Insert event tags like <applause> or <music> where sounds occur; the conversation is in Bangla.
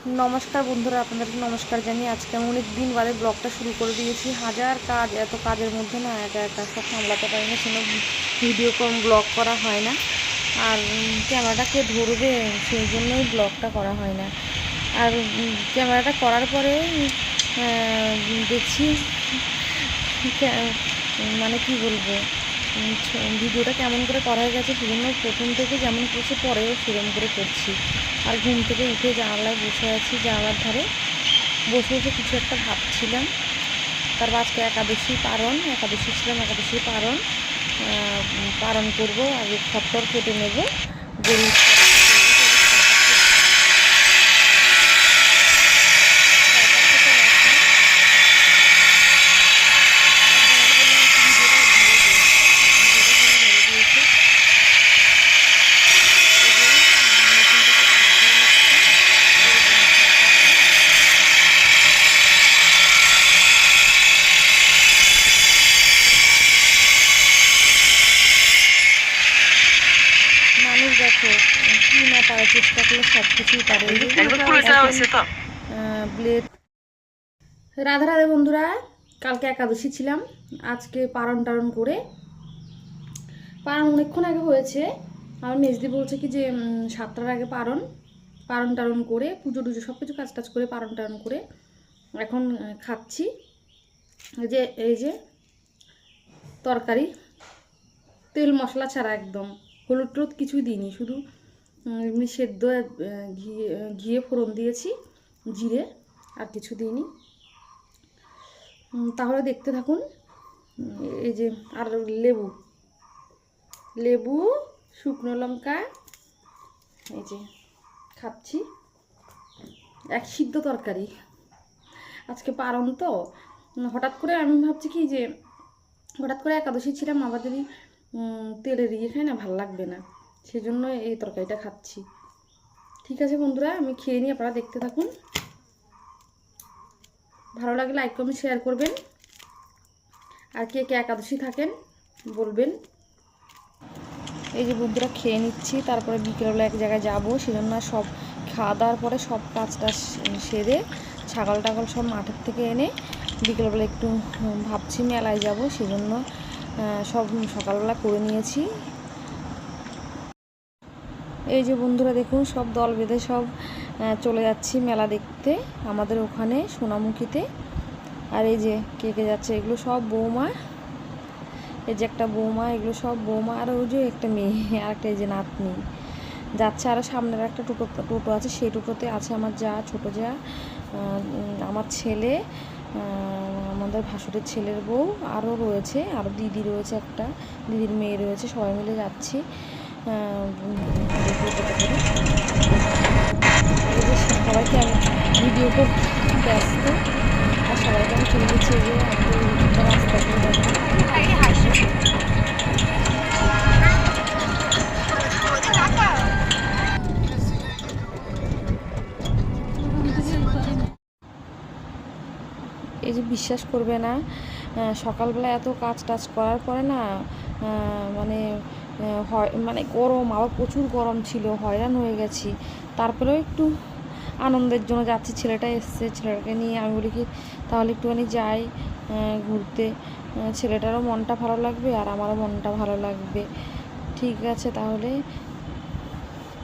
নমস্কার বন্ধুরা, আপনাদেরকে নমস্কার জানিয়ে আজকে আমি অনেক দিন বাদে ব্লগটা শুরু করে দিয়েছি। হাজার কাজ, এত কাজের মধ্যে না একা একা সব সামলাতে পারি না সেজন্য ভিডিও কম ব্লগ করা হয় না। আর ক্যামেরাটা কে ধরবে, সেই জন্যই ব্লগটা করা হয় না। আর ক্যামেরাটা করার পরে দেখছি মানে কি বলব? ভিডিওটা কেমন করে করা হয়ে গেছে সেজন্য প্রথম থেকে যেমন করছে, পরেও সেরকম করে করছি। আর ঘুম থেকে উঠে জানালায় বসে আছি, জানালার ধারে। বসে বসে কিছু একটা ভাবছিলাম। তারপর আজকে একাদশী পারণ, একাদশী ছিলাম, একাদশী পারণ। পালন করব, আগে খপ্পর কেটে নেব গরু দেখো কি না পারে চেষ্টা করলে সব কিছুই পারে ব্লেড রাধা রাধে বন্ধুরা কালকে একাদশী ছিলাম আজকে পারণ টারণ করে। পারণ অনেকক্ষণ আগে হয়েছে আমার মেজদি বলছে কি যে সাতটার আগে পারণ পারণ টারণ করে পুজো টুজো সব কিছু কাজ টাজ করে পারণ টারণ করে এখন খাচ্ছি। এই যে এই যে তরকারি তেল মশলা ছাড়া একদম। হলুদ টলুদ কিছুই দিইনি, শুধু এমনি সেদ্ধ ঘিয়ে ঘিয়ে ফোড়ন দিয়েছি, জিরে, আর কিছু দিইনি। তাহলে দেখতে থাকুন এই যে, আর লেবু লেবু, শুকনো লঙ্কা, এই যে, খাচ্ছি। এক সিদ্ধ তরকারি। আজকে পারন তো, হঠাৎ করে আমি ভাবছি কি যে, হঠাৎ করে একাদশী ছিলাম, আবার যদি তেলের ইয়ে খাই না, ভালো লাগবে না। সেজন্য এই তরকারিটা খাচ্ছি। ঠিক আছে বন্ধুরা, আমি খেয়ে নিই, আপনারা দেখতে থাকুন। ভালো লাগলে লাইক কমেন্ট শেয়ার করবেন। আর কে কে একাদশী থাকেন, বলবেন। এই যে বন্ধুরা, খেয়ে নিচ্ছি। তারপরে বিকেলবেলা এক জায়গায় যাব, সেজন্য সব খাওয়া দাওয়ার পরে সব কাজটা সেরে ছাগল টাগল সব মাঠের থেকে এনে বিকেলবেলা একটু ভাবছি মেলায় যাব, সেজন্য সব সকালবেলা করে নিয়েছি। এই যে বন্ধুরা দেখুন, সব দল বেঁধে সব চলে যাচ্ছি মেলা দেখতে আমাদের ওখানে সোনামুখীতে। আর এই যে কে কে যাচ্ছে, এগুলো সব বৌমা। এই যে একটা বৌমা, এগুলো সব বৌমা। আর ওই যে একটা মেয়ে, <laughs> আর একটা এই যে নাতনি। যাচ্ছে আরও সামনের একটা টোটো টোটো আছে, সেই টোটোতে আছে আমার যা, ছোট যা আমার ছেলে। আমাদের ভাসুরের ছেলের বউ, আরও রয়েছে, আরও দিদি রয়েছে একটা, দিদির মেয়ে রয়েছে, সবাই মিলে যাচ্ছি। সবাইকে আমি ভিডিও করতে ব্যস্ত, আর সবাইকে আমি চলে গেছি যে আমাদের এই যে বিশ্বাস করবে না সকালবেলা এত কাজ টাজ করার পরে না মানে হয় মানে গরম, আবার প্রচুর গরম ছিল, হয়রান হয়ে গেছি। তারপরেও একটু আনন্দের জন্য যাচ্ছি, ছেলেটা এসছে, ছেলেটাকে নিয়ে আমি বলি কি, তাহলে একটুখানি যাই ঘুরতে। ছেলেটারও মনটা ভালো লাগবে আর আমারও মনটা ভালো লাগবে। ঠিক আছে তাহলে